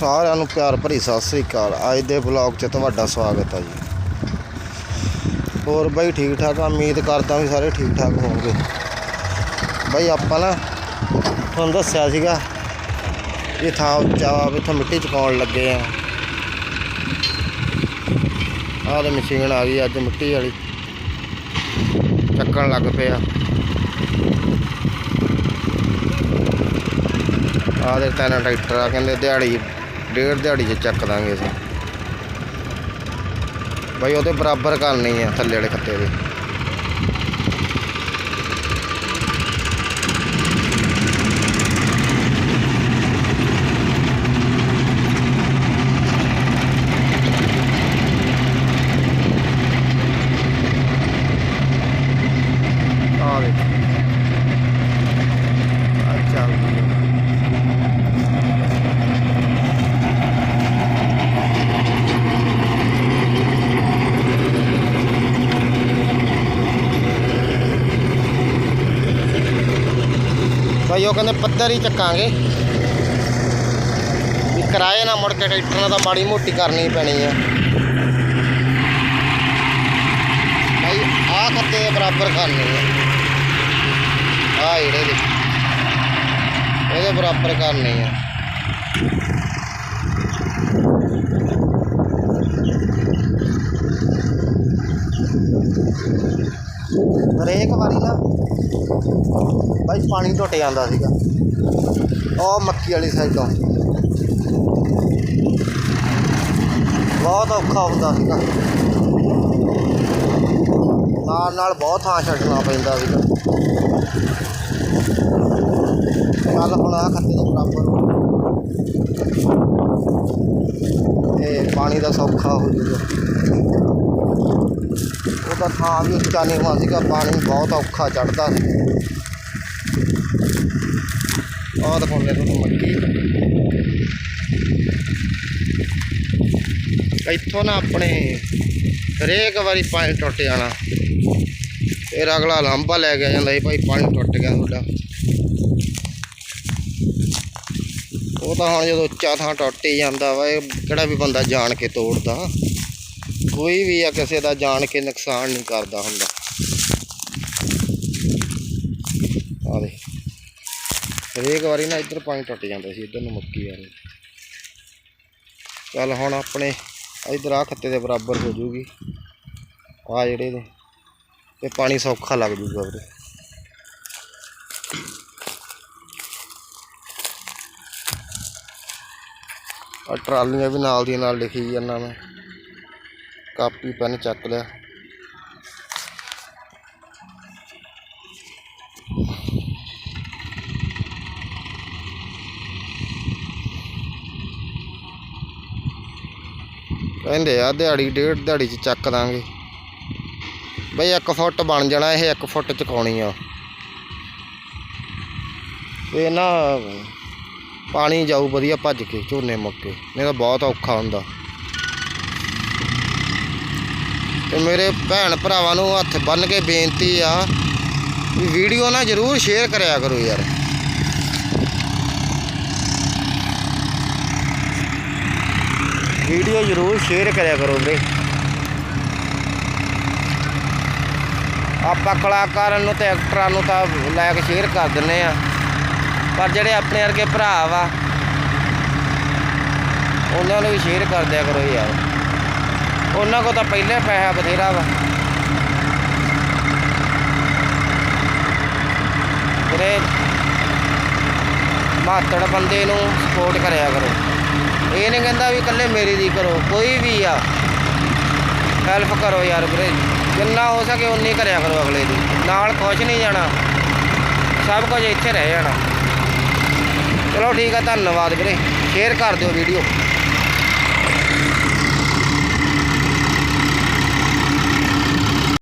ਸਾਰਿਆਂ ਨੂੰ ਪਿਆਰ ਭਰੀ ਸਤਿ ਸ੍ਰੀ ਅਕਾਲ। ਅੱਜ ਦੇ ਵਲੌਗ 'ਚ ਤੁਹਾਡਾ ਸਵਾਗਤ ਹੈ ਜੀ। ਹੋਰ ਬਾਈ ਠੀਕ ਠਾਕ ਆ? ਉਮੀਦ ਕਰਦਾ ਵੀ ਸਾਰੇ ਠੀਕ ਠਾਕ ਹੋਣਗੇ ਬਾਈ ਆਪਾਂ ਨਾ ਤੁਹਾਨੂੰ ਦੱਸਿਆ ਸੀਗਾ ਇਹ ਥਾਂ ਉੱਚਾ ਵਾ, ਵੀ ਮਿੱਟੀ ਚੁਕਾਉਣ ਲੱਗੇ ਆ। ਆਹ ਤੇ ਮਸ਼ੀਨ ਆ ਗਈ ਅੱਜ ਮਿੱਟੀ ਵਾਲੀ। ਚੱਕਣ ਲੱਗ ਪਿਆ। ਆਹ ਦੇ ਤਿੰਨ ਟਰੈਕਟਰ ਆ, ਕਹਿੰਦੇ ਦਿਹਾੜੀ ਡੇਢ ਦਿਹਾੜੀ 'ਚ ਚੱਕ ਦਾਂਗੇ ਅਸੀਂ। ਬਾਈ ਉਹਦੇ ਬਰਾਬਰ ਕਰਨੀ ਆ ਥੱਲੇ ਵਾਲੇ ਖੱਤੇ ਦੇ ਆ ਦੇ ਅੱਛਾ ਭਾਈ ਉਹ ਕਹਿੰਦੇ ਪੱਧਰ ਹੀ ਚੱਕਾਂਗੇ। ਵੀ ਕਿਰਾਏ ਨਾ ਮੁੜ ਕੇ ਟਰੈਕਟਰ ਨਾਲ ਤਾਂ ਮਾੜੀ ਮੋਟੀ ਕਰਨੀ ਪੈਣੀ ਆ। ਭਾਈ, ਆਹ ਖੱਤੇ ਦੇ ਬਰਾਬਰ ਕਰਨੀ ਆ। ਆਹ ਜਿਹੜੇ ਦੇ। ਇਹਦੇ ਬਰਾਬਰ ਕਰਨੀ ਆ। ਹਰੇਕ ਵਾਰੀ ਨਾ ਭਾਈ ਪਾਣੀ ਟੁੱਟ ਜਾਂਦਾ ਸੀਗਾ। ਉਹ ਮੱਕੀ ਵਾਲੀ ਸਾਈਡੋਂ ਬਹੁਤ ਔਖਾ ਹੁੰਦਾ ਸੀਗਾ। ਨਾਲ ਨਾਲ ਬਹੁਤ ਥਾਂ ਛੱਡਣਾ ਪੈਂਦਾ ਸੀਗਾ। ਚੱਲ ਹੁਣ ਆ ਖੱਤੇ ਦੇ ਬਰਾਬਰ। ਇਹ ਪਾਣੀ ਦਾ ਸੌਖਾ ਹੋ ਜੂਗਾ। ਉਹਦਾ ਥਾਂ ਵੀ ਉੱਚਾ ਨੀਵਾਂ ਸੀਗਾ, ਪਾਣੀ ਬਹੁਤ ਔਖਾ ਚੜਦਾ ਸੀ। ਆਹ ਦਿਖਾਉਂਦੇ ਤੁਹਾਨੂੰ ਮੱਕੀ। ਇੱਥੋਂ ਨਾ ਆਪਣੇ ਹਰੇਕ ਵਾਰੀ ਪਾਣੀ ਟੁੱਟ ਜਾਣਾ। ਫਿਰ ਅਗਲਾ ਲਾਂਬਾ ਲੈ ਕੇ ਜਾਂਦਾ ਸੀ, ਭਾਈ ਪਾਣੀ ਟੁੱਟ ਗਿਆ ਤੁਹਾਡਾ। ਉਹ ਤਾਂ ਹੁਣ ਜਦੋਂ ਉੱਚਾ ਥਾਂ ਟੁੱਟ ਹੀ ਜਾਂਦਾ ਵਾ, ਇਹ ਕਿਹੜਾ ਵੀ ਬੰਦਾ ਜਾਣ ਕੇ ਤੋੜਦਾ। ਕੋਈ ਵੀ ਆ ਕਿਸੇ ਦਾ ਜਾਣ ਕੇ ਨੁਕਸਾਨ ਨਹੀਂ ਕਰਦਾ ਹੁੰਦਾ। ਆ ਦੇ ਹਰੇਕ ਵਾਰੀ ਨਾ ਇੱਧਰ ਪਾਣੀ ਟੁੱਟ ਜਾਂਦਾ ਸੀ, ਇੱਧਰ ਨੂੰ ਮੱਕੀ ਵਾਲੇ। ਚੱਲ ਹੁਣ ਆਪਣੇ ਇੱਧਰ ਆ ਖੱਤੇ ਦੇ ਬਰਾਬਰ ਹੋ ਜੂਗੀ। ਆ ਜਿਹੜੇ ਦੇ ਤੇ ਪਾਣੀ ਸੌਖਾ ਲੱਗ ਜੂਗਾ ਵੀਰੇ। ਆ ਟਰਾਲੀਆਂ ਵੀ ਨਾਲ ਦੀ ਨਾਲ ਲਿਖੀ ਜਾਂਦਾ ਮੈਂ। ਕਾਪੀ, ਪੈਨ ਚੱਕ ਲਿਆ। ਕਹਿੰਦੇ ਆ, ਦਿਹਾੜੀ, ਡੇਢ ਦਿਹਾੜੀ ਚ ਚੱਕ ਦਾਂਗੇ। ਬਈ 1 ਫੁੱਟ ਬਣ ਜਾਣਾ, ਇਹ 1 ਫੁੱਟ ਚੁਕਾਉਣੀ ਆ। ਇਹ ਨਾ ਪਾਣੀ ਜਾਊ ਵਧੀਆ ਭੱਜ ਕੇ ਝੋਨੇ ਮੁੱਕੇ ਨਹੀਂ ਤਾਂ ਬਹੁਤ ਔਖਾ ਹੁੰਦਾ। ਤੇ ਮੇਰੇ ਭੈਣ ਭਰਾਵਾਂ ਨੂੰ ਹੱਥ ਬੰਨ ਕੇ ਬੇਨਤੀ ਆ ਵੀ ਵੀਡੀਓ ਨਾ ਜਰੂਰ ਸ਼ੇਅਰ ਕਰਿਆ ਕਰੋ ਯਾਰ। ਵੀਡੀਓ ਜਰੂਰ ਸ਼ੇਅਰ ਕਰਿਆ ਕਰੋ ਵੀਰੇ ਆਪਾਂ ਕਲਾਕਾਰਾਂ ਨੂੰ ਤੇ ਐਕਟਰਾਂ ਨੂੰ ਤਾਂ ਲਾਇਕ ਸ਼ੇਅਰ ਕਰ ਦਿੰਨੇ ਆ। ਪਰ ਜਿਹੜੇ ਆਪਣੇ ਵਰਗੇ ਭਰਾ ਵਾ, ਉਹਨਾਂ ਨੂੰ ਵੀ ਸ਼ੇਅਰ ਕਰ ਦਿਆ ਕਰੋ ਯਾਰ। ਉਹਨਾਂ ਕੋ ਤਾਂ ਪਹਿਲੇ ਪੈਸਾ ਬਥੇਰਾ ਵਾ। ਵੀਰੇ, ਮਾਤੜ ਬੰਦੇ ਨੂੰ ਸਪੋਰਟ ਕਰਿਆ ਕਰੋ। ਇਹ ਨਹੀਂ ਕਹਿੰਦਾ ਵੀ ਇਕੱਲੇ ਮੇਰੀ ਦੀ ਕਰੋ, ਕੋਈ ਵੀ ਆ। ਹੈਲਪ ਕਰੋ ਯਾਰ ਵੀਰੇ, ਜਿੰਨਾ ਹੋ ਸਕੇ ਉਨੀ ਕਰਿਆ ਕਰੋ ਅਗਲੇ ਦੀ। ਨਾਲ ਕੁਛ ਨਹੀਂ ਜਾਣਾ। ਸਭ ਕੁਝ ਇੱਥੇ ਰਹਿ ਜਾਣਾ। ਚਲੋ ਠੀਕ ਆ, ਧੰਨਵਾਦ ਵੀਰੇ। ਸ਼ੇਅਰ ਕਰ ਦਿਓ ਵੀਡੀਓ।